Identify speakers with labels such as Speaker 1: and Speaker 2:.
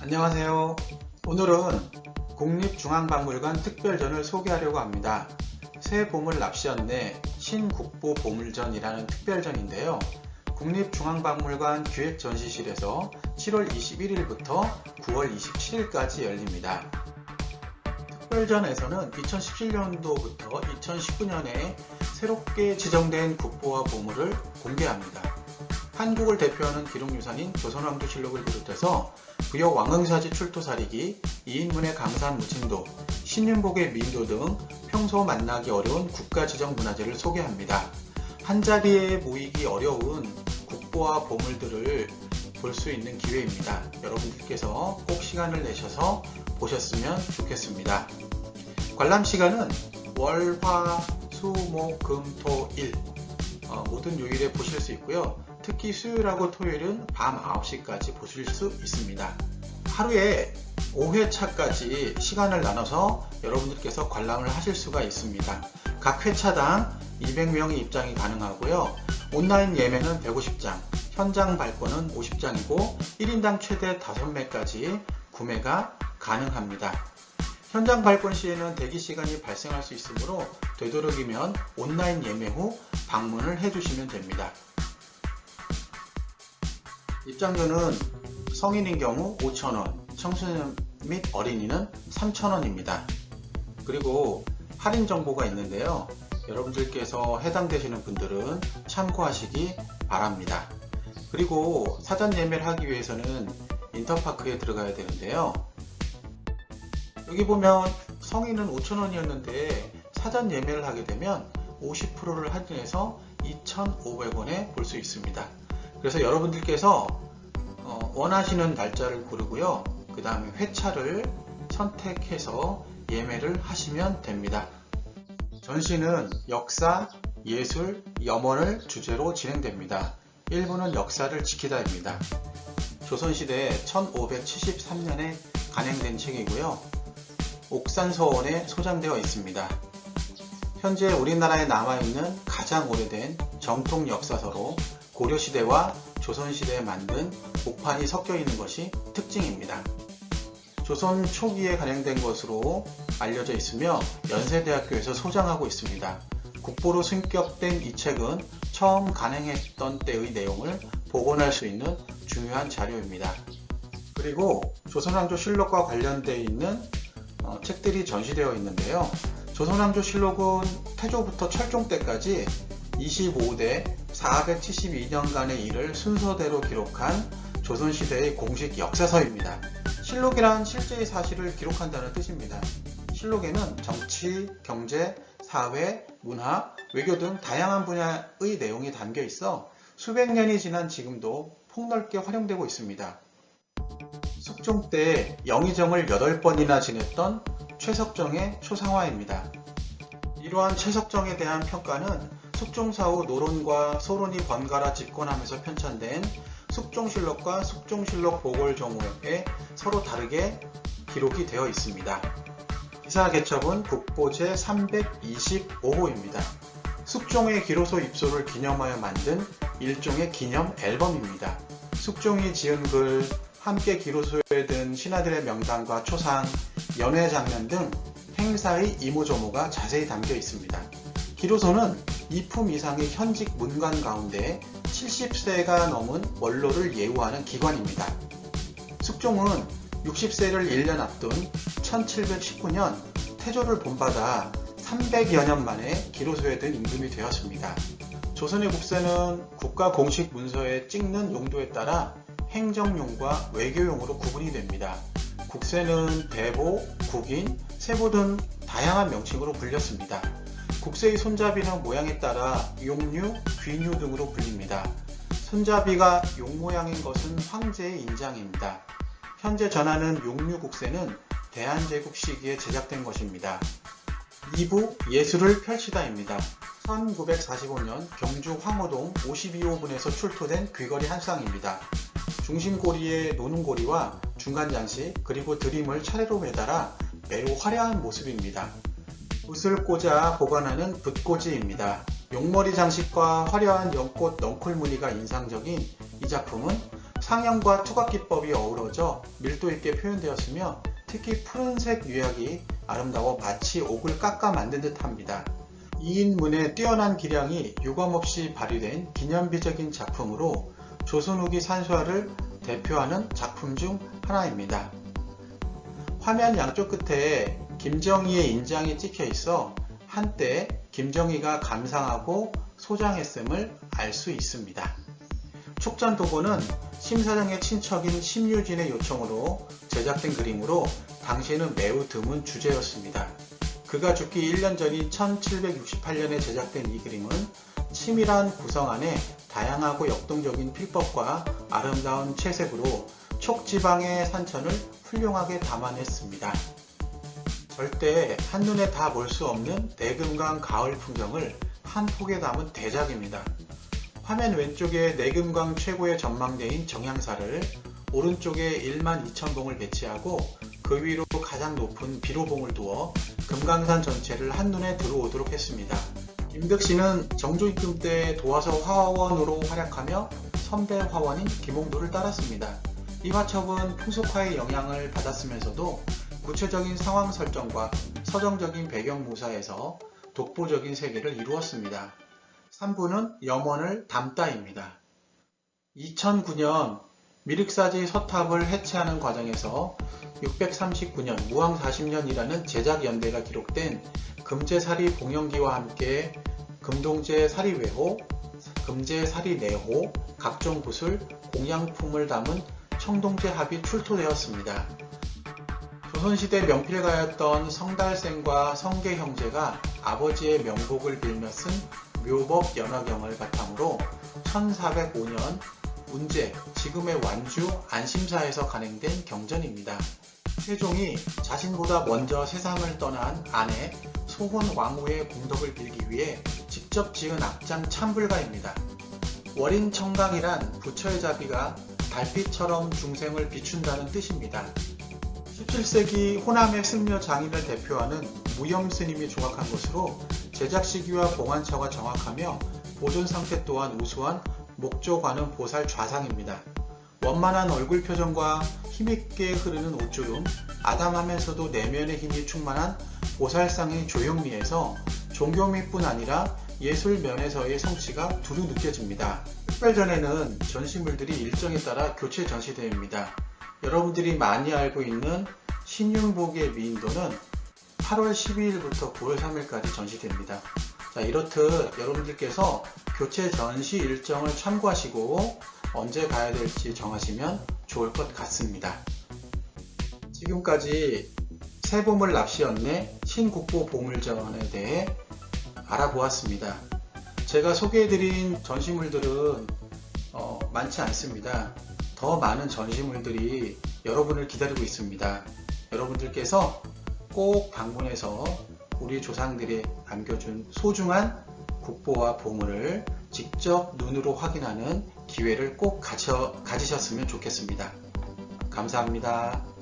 Speaker 1: 안녕하세요. 오늘은 국립중앙박물관 특별전을 소개하려고 합니다. 새 보물 납시연내 신국보 보물전이라는 특별전인데요. 국립중앙박물관 기획전시실에서 7월 21일부터 9월 27일까지 열립니다. 특별전에서는 2017년도부터 2019년에 새롭게 지정된 국보와 보물을 공개합니다. 한국을 대표하는 기록유산인 조선왕조실록을 비롯해서 부여 왕응사지 출토사리기, 이인문의 강산 무진도, 신윤복의 민도 등 평소 만나기 어려운 국가지정 문화재를 소개합니다. 한자리에 모이기 어려운 국보와 보물들을 볼 수 있는 기회입니다. 여러분들께서 꼭 시간을 내셔서 보셨으면 좋겠습니다. 관람 시간은 월, 화, 수, 목, 금, 토, 일 어, 모든 요일에 보실 수 있고요. 특히 수요일하고 토요일은 밤 9시까지 보실 수 있습니다. 하루에 5회차까지 시간을 나눠서 여러분들께서 관람을 하실 수가 있습니다. 각 회차당 200명의 입장이 가능하고요. 온라인 예매는 150장, 현장 발권은 50장이고 1인당 최대 5매까지 구매가 가능합니다. 현장 발권 시에는 대기 시간이 발생할 수 있으므로 되도록이면 온라인 예매 후 방문을 해주시면 됩니다. 입장료는 성인인 경우 5,000원, 청소년 및 어린이는 3,000원입니다. 그리고 할인 정보가 있는데요. 여러분들께서 해당되시는 분들은 참고하시기 바랍니다. 그리고 사전 예매를 하기 위해서는 인터파크에 들어가야 되는데요. 여기 보면 성인은 5,000원이었는데 사전 예매를 하게 되면 50%를 할인해서 2,500원에 볼 수 있습니다. 그래서 여러분들께서 어, 원하시는 날짜를 고르고요. 그 다음에 회차를 선택해서 예매를 하시면 됩니다. 전시는 역사, 예술, 염원을 주제로 진행됩니다. 1부는 역사를 지키다입니다. 조선시대 1573년에 간행된 책이고요. 옥산서원에 소장되어 있습니다. 현재 우리나라에 남아있는 가장 오래된 정통 역사서로 고려시대와 조선시대에 만든 목판이 섞여 있는 것이 특징입니다. 조선 초기에 간행된 것으로 알려져 있으며 연세대학교에서 소장하고 있습니다. 국보로 승격된 이 책은 처음 간행했던 때의 내용을 복원할 수 있는 중요한 자료입니다. 그리고 조선왕조 실록과 관련되어 있는 어, 책들이 전시되어 있는데요. 조선왕조실록은 태조부터 철종 때까지 25대 472년간의 일을 순서대로 기록한 조선시대의 공식 역사서입니다. 실록이란 실제의 사실을 기록한다는 뜻입니다. 실록에는 정치, 경제, 사회, 문화, 외교 등 다양한 분야의 내용이 담겨 있어 수백 년이 지난 지금도 폭넓게 활용되고 있습니다. 숙종 때 영의정을 8번이나 지냈던 최석정의 초상화입니다. 이러한 최석정에 대한 평가는 숙종사후 노론과 소론이 번갈아 집권하면서 편찬된 숙종실록과 숙종실록 보궐정후에 서로 다르게 기록이 되어 있습니다. 기사 개첩은 국보 제 325호입니다. 숙종의 기로소 입소를 기념하여 만든 일종의 기념 앨범입니다. 숙종이 지은 글, 함께 기로소에 든 신하들의 명단과 초상, 연회 장면 등 행사의 이모저모가 자세히 담겨 있습니다. 기로소는 2품 이상의 현직 문관 가운데 70세가 넘은 원로를 예우하는 기관입니다. 숙종은 60세를 1년 앞둔 1719년 태조를 본받아 300여 년 만에 기로소에 든 임금이 되었습니다. 조선의 국세는 국가 공식 문서에 찍는 용도에 따라 행정용과 외교용으로 구분이 됩니다. 국세는 대보, 국인, 세보 등 다양한 명칭으로 불렸습니다. 국세의 손잡이는 모양에 따라 용류, 귀류 등으로 불립니다. 손잡이가 용 모양인 것은 황제의 인장입니다. 현재 전하는 용류 국세는 대한제국 시기에 제작된 것입니다. 2부 예술을 펼치다입니다. 1945년 경주 황호동 52호분에서 출토된 귀걸이 한 쌍입니다. 중심고리에 노는고리와 중간 장식 그리고 드림을 차례로 매달아 매우 화려한 모습입니다. 붓을 꽂아 보관하는 붓꽂이입니다. 용머리 장식과 화려한 연꽃 넝쿨 무늬가 인상적인 이 작품은 상형과 투각 기법이 어우러져 밀도 있게 표현되었으며 특히 푸른색 유약이 아름다워 마치 옥을 깎아 만든 듯 합니다. 이인문의 뛰어난 기량이 유감없이 발휘된 기념비적인 작품으로 조선 후기 산수화를 대표하는 작품 중 하나입니다. 화면 양쪽 끝에 김정희의 인장이 찍혀 있어 한때 김정희가 감상하고 소장했음을 알 수 있습니다. 촉전 도고는 심사장의 친척인 심유진의 요청으로 제작된 그림으로 당시에는 매우 드문 주제였습니다. 그가 죽기 1년 전인 1768년에 제작된 이 그림은 치밀한 구성 안에 다양하고 역동적인 필법과 아름다운 채색으로 촉지방의 산천을 훌륭하게 담아냈습니다. 절대 한눈에 다 볼 수 없는 내금강 가을 풍경을 한 폭에 담은 대작입니다. 화면 왼쪽에 내금강 최고의 전망대인 정향사를 오른쪽에 1만 2천봉을 배치하고 그 위로 가장 높은 비로봉을 두어 금강산 전체를 한눈에 들어오도록 했습니다. 김덕씨는 정조 입금 때 도화서 화원으로 활약하며 선배 화원인 김홍도를 따랐습니다. 이 화첩은 풍속화의 영향을 받았으면서도 구체적인 상황 설정과 서정적인 배경 묘사에서 독보적인 세계를 이루었습니다. 3부는 염원을 담다입니다. 2009년 미륵사지 서탑을 해체하는 과정에서 639년 무왕 40년이라는 제작 연대가 기록된 금제사리 봉영기와 함께 금동제 사리외호, 금제 사리 내호, 각종 구슬, 공양품을 담은 청동제 합이 출토되었습니다. 조선시대 명필가였던 성달생과 성계 형제가 아버지의 명복을 빌며 쓴 묘법 연화경을 바탕으로 1405년 운제, 지금의 완주 안심사에서 간행된 경전입니다. 세종이 자신보다 먼저 세상을 떠난 아내 소혼 왕후의 공덕을 빌기 위해 직접 지은 악장 참불가입니다. 월인 청강이란 부처의 자비가 달빛처럼 중생을 비춘다는 뜻입니다. 17세기 호남의 승려 장인을 대표하는 무염 스님이 조각한 것으로 제작 시기와 봉안처가 정확하며 보존 상태 또한 우수한 목조 관음 보살 좌상입니다. 원만한 얼굴 표정과 힘있게 흐르는 옷주름, 아담하면서도 내면의 힘이 충만한 보살상의 조형미에서 종교미뿐 아니라 예술 면에서의 성취가 두루 느껴집니다. 특별전에는 전시물들이 일정에 따라 교체 전시됩니다. 여러분들이 많이 알고 있는 신윤복의 미인도는 8월 12일부터 9월 3일까지 전시됩니다. 자, 이렇듯 여러분들께서 교체 전시 일정을 참고하시고 언제 가야 될지 정하시면 좋을 것 같습니다. 지금까지 새보물 납시 연내 신국보 보물전에 대해 알아보았습니다. 제가 소개해드린 전시물들은 어, 많지 않습니다. 더 많은 전시물들이 여러분을 기다리고 있습니다. 여러분들께서 꼭 방문해서 우리 조상들이 남겨준 소중한 국보와 보물을 직접 눈으로 확인하는 기회를 꼭 가져, 가지셨으면 좋겠습니다. 감사합니다.